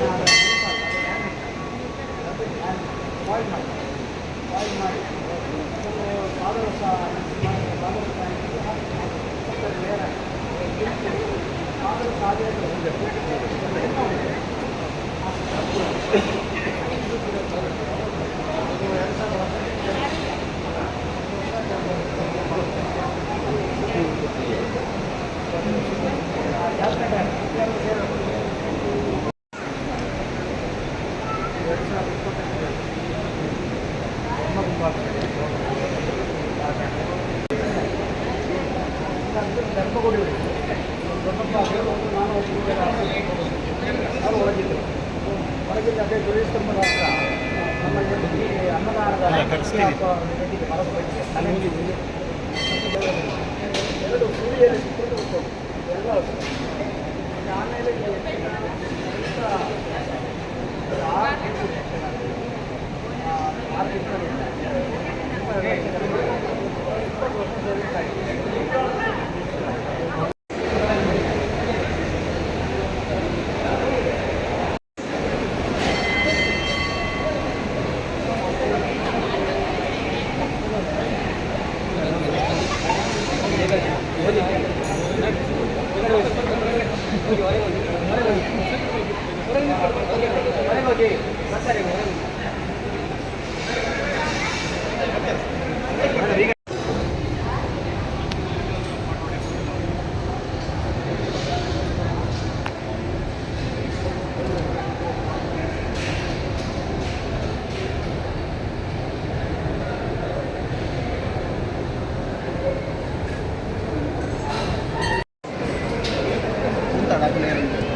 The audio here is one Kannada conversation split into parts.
about it. ಹೊರಗಿದ್ದ ಅದೇ ದುರ್ಯಸ್ತಂಭದ ಹತ್ರ ನಮ್ಮ ಈ ಅನ್ನದಾನದ ನಡೀತಿದೆ, ಮರದ ಬಗ್ಗೆ. ಅಲ್ಲಿ ಹೋಗಿದ್ವಿ. ಎರಡು ಸೂರ್ಯನ ಸುತ್ತಲೂ ಎಲ್ಲ ಆಮೇಲೆ ಈ ಎಂತ ಆರು ಆರು ಇಪ್ಪತ್ತು ವರ್ಷ ಇರ್ತಾ ಇದೆ. ಸರ್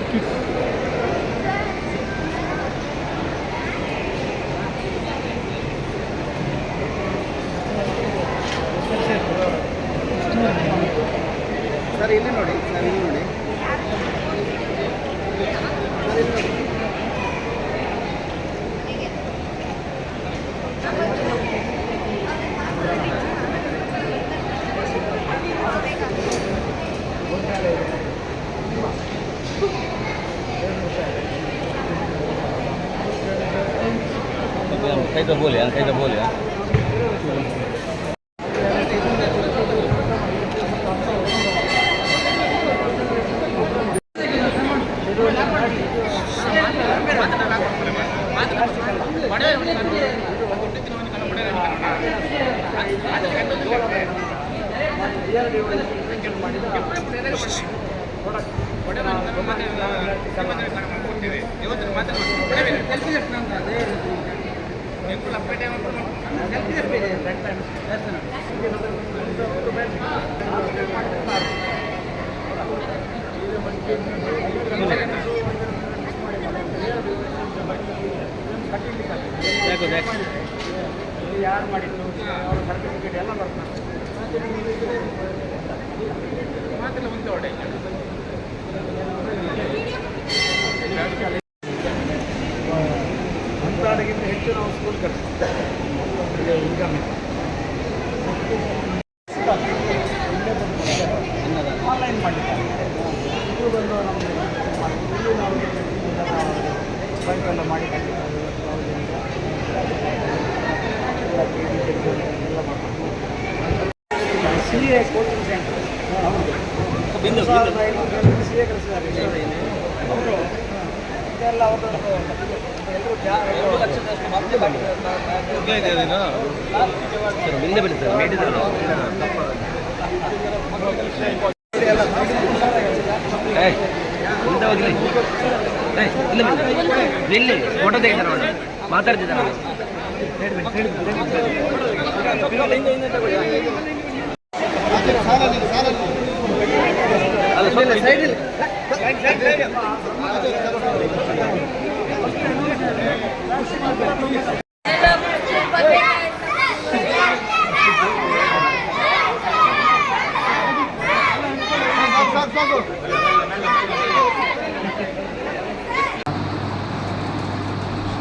খাইতে বলে খাইতে বলে Yeah, ಯಾರು ಮಾಡಿದ್ರು? ಅವ್ರ ಸರ್ಟಿಫಿಕೇಟ್ ಎಲ್ಲ ಬರ್ತಾರೆ ಅಂತವರಿಗಿಂತ ಆನ್ಲೈನ್ ಮಾಡಿದ್ದಾರೆ ಇದು ಬಂದು ನಮಗೆ ಇಲ್ಲಿ ನಾವು ಬೈಕೆಲ್ಲ ಮಾಡಿ C A coaching centre Bindu C A ಕಲಿಸಿದ್ದಾರೆ ಅವರು ಇದೆಲ್ಲ ಅವ್ರದ್ದು ಎಲ್ಲರೂ ಎರಡು ಲಕ್ಷದಷ್ಟು ಬನ್ನಿ ಸರ್ ಮುಂದೆ ಮುಂದೆ ಹೋಗ್ಲಿ. ಇಲ್ಲ ಬನ್ನಿ ಇಲ್ಲಿ ಫೋಟೋ ತೆಗಿತಾರೆ ನೋಡಿ ಮಾತಾಡ್ತಿದ್ದಾರೆ ಅಲ್ಲ ಸೈಡ್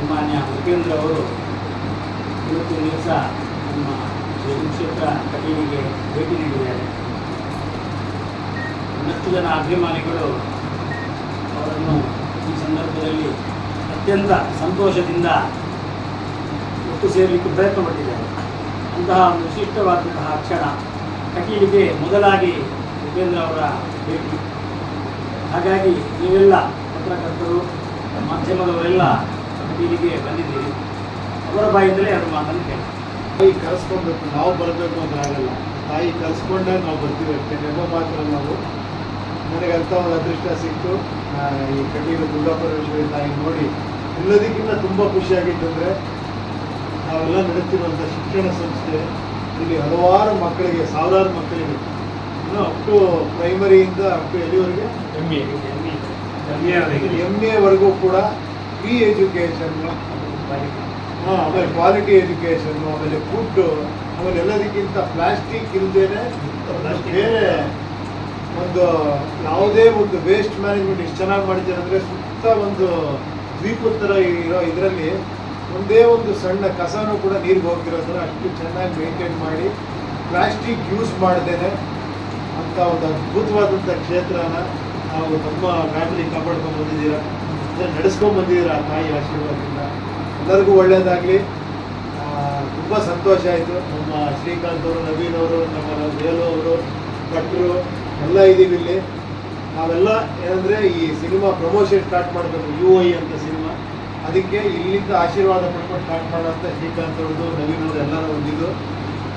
ಮಾನ್ಯ ಉಪೇಂದ್ರ ಅವರು ಇವತ್ತು ದಿವಸ ನಮ್ಮ ಕ್ಷೇತ್ರ ಕಟೀಲಿಗೆ ಭೇಟಿ ನೀಡಿದ್ದಾರೆ ಒಂದಷ್ಟು ಜನ ಅಭಿಮಾನಿಗಳು ಅವರನ್ನು ಈ ಸಂದರ್ಭದಲ್ಲಿ ಅತ್ಯಂತ ಸಂತೋಷದಿಂದ ಒಟ್ಟು ಸೇರಲಿಕ್ಕೆ ಪ್ರಯತ್ನ ಪಟ್ಟಿದ್ದಾರೆ. ಅಂತಹ ಒಂದು ವಿಶಿಷ್ಟವಾದಂತಹ ಕ್ಷಣ ಕಟೀಲಿಗೆ ಮೊದಲಾಗಿ ಉಪೇಂದ್ರ ಅವರ ಭೇಟಿ. ಹಾಗಾಗಿ ನೀವೆಲ್ಲ ಪತ್ರಕರ್ತರು, ಮಾಧ್ಯಮದವರೆಲ್ಲ ಕಟೀಲಿಗೆ ಬಂದಿದ್ದೀರಿ. ಅವರ ಬಾಯಿಂದಲೇ ಎರಡು ಮಾತನ್ನು ಕೇಳಿ ತಾಯಿ ನಾವು ಬರಬೇಕು ಅಂತ ಆಗಲ್ಲ. ತಾಯಿ ಕರೆಸ್ಕೊಂಡೇ ನಾವು ಬರ್ತೀವಿ. ಅಂತ ಮಾತ್ರ ನಾವು ನನಗೆ ಅಂಥ ಒಂದು ಅದೃಷ್ಟ ಸಿಕ್ತು. ಈ ಕಟೀಲು ದುರ್ಗಾಪರಮೇಶ್ವರಿ ತಾಯಿ ನೋಡಿ ಎಲ್ಲದಕ್ಕಿಂತ ತುಂಬ ಖುಷಿಯಾಗಿತ್ತಂದರೆ ನಾವೆಲ್ಲ ನಡೆಸ್ತಿರುವಂಥ ಶಿಕ್ಷಣ ಸಂಸ್ಥೆ ಇಲ್ಲಿ ಹಲವಾರು ಮಕ್ಕಳಿಗೆ ಸಾವಿರಾರು ಮಕ್ಕಳಿಗೆ ಇನ್ನು ಅಪ್ ಟು ಪ್ರೈಮರಿಯಿಂದ ಅಪ್ ಟು ಎಲ್ಲಿವರೆಗೆ? ಎಂ ಎ ಎಂ ಎವರೆಗೂ ಕೂಡ ಫ್ರೀ ಎಜುಕೇಷನ್ನು ಹಾಂ ಆಮೇಲೆ ಕ್ವಾಲಿಟಿ ಎಜುಕೇಷನ್ನು ಆಮೇಲೆ ಫುಡ್ಡು ಆಮೇಲೆ ಎಲ್ಲದಕ್ಕಿಂತ ಪ್ಲಾಸ್ಟಿಕ್ ಇಲ್ಲದೇನೆ ಬೇರೆ ಒಂದು ಯಾವುದೇ ಒಂದು ವೇಸ್ಟ್ ಮ್ಯಾನೇಜ್ಮೆಂಟ್ ಎಷ್ಟು ಚೆನ್ನಾಗಿ ಮಾಡಿದ್ದಾರೆ ಅಂದರೆ ಸುತ್ತ ಒಂದು ದ್ವೀಪದ ಥರ ಇರೋ ಇದರಲ್ಲಿ ಒಂದೇ ಒಂದು ಸಣ್ಣ ಕಸನೂ ಕೂಡ ನೀರಿಗೆ ಹೋಗ್ತಿರೋ ಅಷ್ಟು ಚೆನ್ನಾಗಿ ಮೇಂಟೈನ್ ಮಾಡಿ ಪ್ಲಾಸ್ಟಿಕ್ ಯೂಸ್ ಮಾಡ್ದೇನೆ ಅಂತ ಒಂದು ಅದ್ಭುತವಾದಂಥ ಕ್ಷೇತ್ರನ ನಾವು ನಮ್ಮ ಫ್ಯಾಮಿಲಿ ಕಾಪಾಡ್ಕೊಂಡು ಬಂದಿದ್ದೀರಾ ನಡೆಸ್ಕೊಂಡು ಬಂದಿದ್ದೀರಾ ಆ ತಾಯಿ ಆಶೀರ್ವಾದದಿಂದ. ಎಲ್ಲರಿಗೂ ಒಳ್ಳೆಯದಾಗಲಿ ತುಂಬ ಸಂತೋಷ ಆಯಿತು. ನಮ್ಮ ಶ್ರೀಕಾಂತ್ ಅವರು, ನವೀನ್ ಅವರು, ನಮ್ಮ ವೇಲು ಅವರು, ಭಟ್ರು ಎಲ್ಲ ಇದ್ದೀವಿ ಇಲ್ಲಿ. ನಾವೆಲ್ಲ ಏನಂದರೆ ಈ ಸಿನಿಮಾ ಪ್ರಮೋಷನ್ ಸ್ಟಾರ್ಟ್ ಮಾಡಬೇಕು ಯು ಐ ಅಂತ ಸಿನಿಮಾ. ಅದಕ್ಕೆ ಇಲ್ಲಿಂದ ಆಶೀರ್ವಾದ ಪಡ್ಕೊಂಡು ಸ್ಟಾರ್ಟ್ ಮಾಡೋಂಥ ಶ್ರೀಕಾಂತ್ ಅವ್ರದ್ದು ಎಲ್ಲರೂ ಹೊಂದಿದ್ದು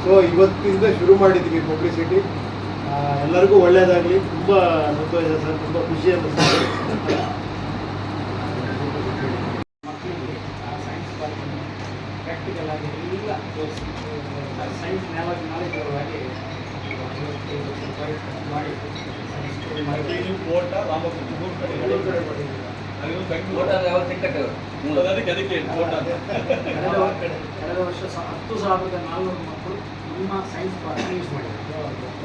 ಸೊ ಇವತ್ತಿಂದ ಶುರು ಮಾಡಿದ್ದೀವಿ ಪಬ್ಲಿಸಿಟಿ ಎಲ್ಲರಿಗೂ ಒಳ್ಳೆಯದಾಗಲಿ ತುಂಬ ಸಂತೋಷ ಸರ್, ತುಂಬ ಖುಷಿ ಅನ್ನಿಸ್ತದೆ ಕೋಟ ರಾಮಕೃಷ್ಣ ಮೂರು ಕಡೆ ಅದಕ್ಕೆ ಅದಕ್ಕೆ. ಕಳೆದ ವರ್ಷ ಹತ್ತು ಸಾವಿರದ ನಾಲ್ನೂರು ಮಕ್ಕಳು ನಿಮ್ಮ ಸೈನ್ಸ್ ಪಾರ್ಕ್ ಯೂಸ್ ಮಾಡಿದ್ದಾರೆ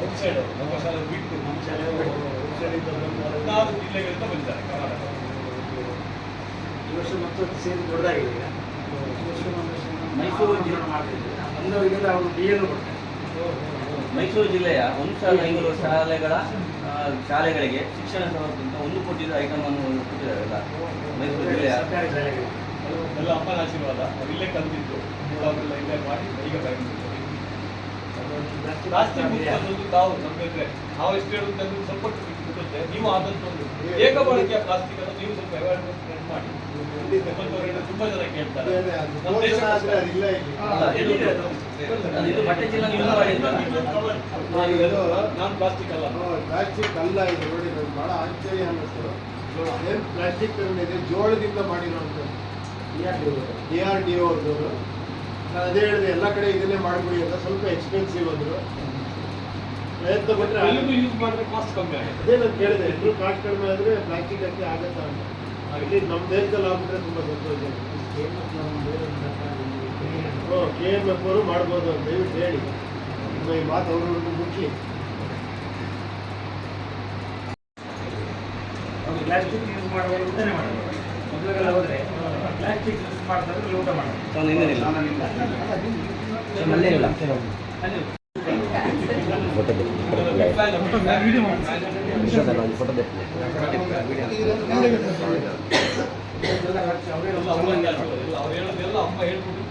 ಔಟ್ಸೈಡ್ ನಮ್ಮ ಶಾಲೆ ಬಿಟ್ಟು ನಮ್ಮ ಶಾಲೆ ಕರ್ನಾಟಕ ಈ ವರ್ಷ ಮತ್ತು ಸೇರಿ ದೊಡ್ಡದಾಗಿದೆ. ಈಗ ಈ ವರ್ಷ ಮೈಸೂರು ಜೀವನ ಮಾಡ್ತಿದ್ದೆ ಅಂದವರಿಗೆಲ್ಲ ಅವರು ಡಿ ಎಲ್ ಕೊಡ್ತಾರೆ. ಮೈಸೂರು ಜಿಲ್ಲೆಯ ಒಂದು ಸಾವಿರದ ಐನೂರು ಶಾಲೆಗಳ ಶಾಲೆಗಳಿಗೆ ಶಿಕ್ಷಣ ಸವಲತ್ತಿಂದ ಒಂದು ಕೋಟಿ ಐಟಮ್ ಅನ್ನು ಕೊಟ್ಟಿದ್ದಾರೆ ಎಲ್ಲ ಮೈಸೂರು ಜಿಲ್ಲೆಯ. ಎಲ್ಲ ಅಮ್ಮನ ಆಶೀರ್ವಾದ ಅವರಿಲ್ಲೇ ಇಲ್ಲೇ ಕಲ್ತಿದ್ದು ಅವರೆಲ್ಲ ಇಲ್ಲೇ ಮಾಡಿ ಈಗ ಬಂದಿದ್ದು ಜಾಸ್ತಿ ತಾವು ನಮ್ಗೆ ನಾವು ಎಷ್ಟು ಹೇಳುತ್ತೆ ಅಂದ್ರೆ ನೀವು ಆದಂತ ಒಂದು ಏಕ ಬಳಕೆಯ ಪ್ಲಾಸ್ಟಿಕ್ ಅನ್ನು ನೀವು ಸ್ವಲ್ಪ ಅವೇರ್ನೆಸ್ ಮಾಡಿ. ತುಂಬಾ ಜನ ಕೇಳ್ತಾರೆ. ನಾನ್ ಪ್ಲಾಸ್ಟಿಕ್ ಅಲ್ಲ. ಪ್ಲಾಸ್ಟಿಕ್ ಅಲ್ಲ ಇದು ನೋಡಿ ಬಹಳ ಆಶ್ಚರ್ಯ ಅನ್ನಿಸ್ತು ಏನು ಪ್ಲಾಸ್ಟಿಕ್ ಇದೆ ಜೋಳದಿಂದ ಮಾಡಿರೋಂಥದ್ದು ಎ ಆರ್ ಡಿ ಅವ್ರದ್ದು. ನಾನು ಅದೇ ಹೇಳಿದೆ ಎಲ್ಲ ಕಡೆ ಇದನ್ನೇ ಮಾಡಿಬಿಡಿ ಅಂತ. ಸ್ವಲ್ಪ ಎಕ್ಸ್ಪೆನ್ಸಿವ್ ಅಂದರು. ಪ್ರಯತ್ನ ಪಟ್ಟರೆ ಯೂಸ್ ಮಾಡಿದ್ರೆ ಕಾಸ್ಟ್ ಕಮ್ಮಿ ಆಗುತ್ತೆ. ಅದೇ ನಾನು ಕೇಳಿದೆ ಎಲ್ಲರೂ ಕಾಸ್ಟ್ ಕಡಿಮೆ ಆದರೆ ಪ್ಲಾಸ್ಟಿಕ್ ಹಾಕಿ ಆಗತ್ತಾ ಅಂತ. ಇಲ್ಲಿ ನಮ್ಮ ದೇಶದಲ್ಲಿ ಆಗ್ಬಿಟ್ರೆ ತುಂಬ ಸಂತೋಷ. ಓ ಕೆ ಎಂ ಎಫ್ ಅವರು ಮಾಡ್ಬೋದು ಅಂತ ದಯವಿಟ್ಟು ಹೇಳಿ. ನಿಮ್ಮ ಈ ಮಾತು ಅವ್ರವ್ರಿಗೂ ಮುಖ್ಯ ಪ್ಲಾಸ್ಟಿಕ್ ಯೂಸ್ ಮಾಡ್ಬೋದು ಊಟನೇ ಮಾಡ್ಬೋದು. ಮೊದಲೆಲ್ಲ ಹೋದ್ರೆ ಪ್ಲಾಸ್ಟಿಕ್ ಯೂಸ್ ಮಾಡ್ತಾರೆ ಊಟ ಮಾಡೋದು ಅಲ್ಲಿ ಎಲ್ಲ ಖರ್ಚು ಅವರೇ ಎಲ್ಲ ಅಮ್ಮ ಕೆಲಸ ಇಲ್ಲ ಅವ್ರು ಹೇಳೋದೆಲ್ಲ ಅಮ್ಮ ಹೇಳ್ಬಿಟ್ಟು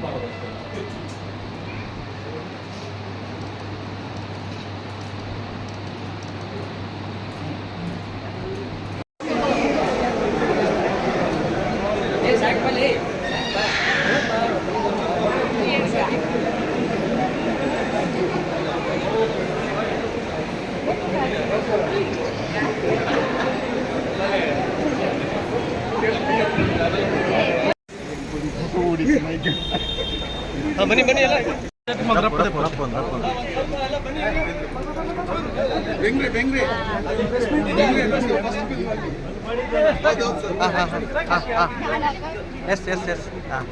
ಬನ್ನಿ ಬನ್ನಿ ಎಲ್ಲ. ಎಸ್ ಎಸ್ ಎಸ್ ಹಾಂ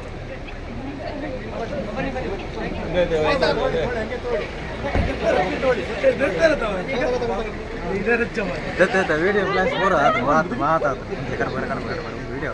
ವಿಡಿಯೋ ಪ್ಲಾಸ್ ಬರೋ ಅದು ಮಾತು ಮಾತಾಡು ಕರ್ಬೇಡ ಬೇಕಾದ್ರೆ ವಿಡಿಯೋ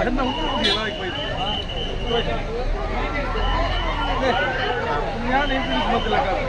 உடம்பு உண்மையான இன்சூரன்ஸ் மட்டும் இல்லை